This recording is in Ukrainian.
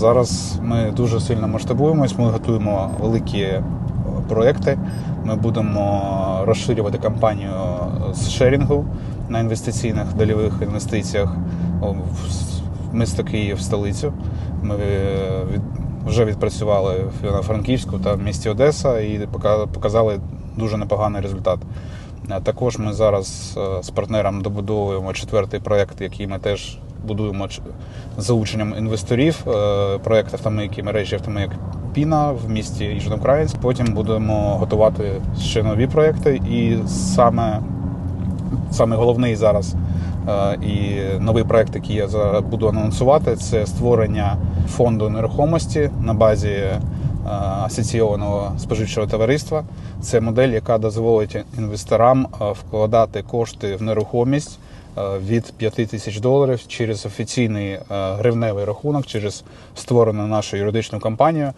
Зараз ми дуже сильно масштабуємось. Ми готуємо великі е, проекти. Ми будемо розширювати кампанію з шерінгу на інвестиційних дольових інвестиціях в місто Київ, столицю. Ми е, вже відпрацювали в Івано-Франківську та в місті Одеса і показали дуже непоганий результат. Е, Також ми зараз е, з партнером добудовуємо четвертий проект, який ми теж будуємо з залученням інвесторів. е, Проект автомийки мережі автомийок Піна в місті Южноукраїнськ. Потім будемо готувати ще нові проекти. І саме, саме головний зараз е, і новий проект, який я зараз буду анонсувати, це створення фонду нерухомості на базі е, асоційованого споживчого товариства. Це модель, яка дозволить інвесторам вкладати кошти в нерухомість від 5 тисяч доларів через офіційний е, гривневий рахунок, через створену нашу юридичну компанію.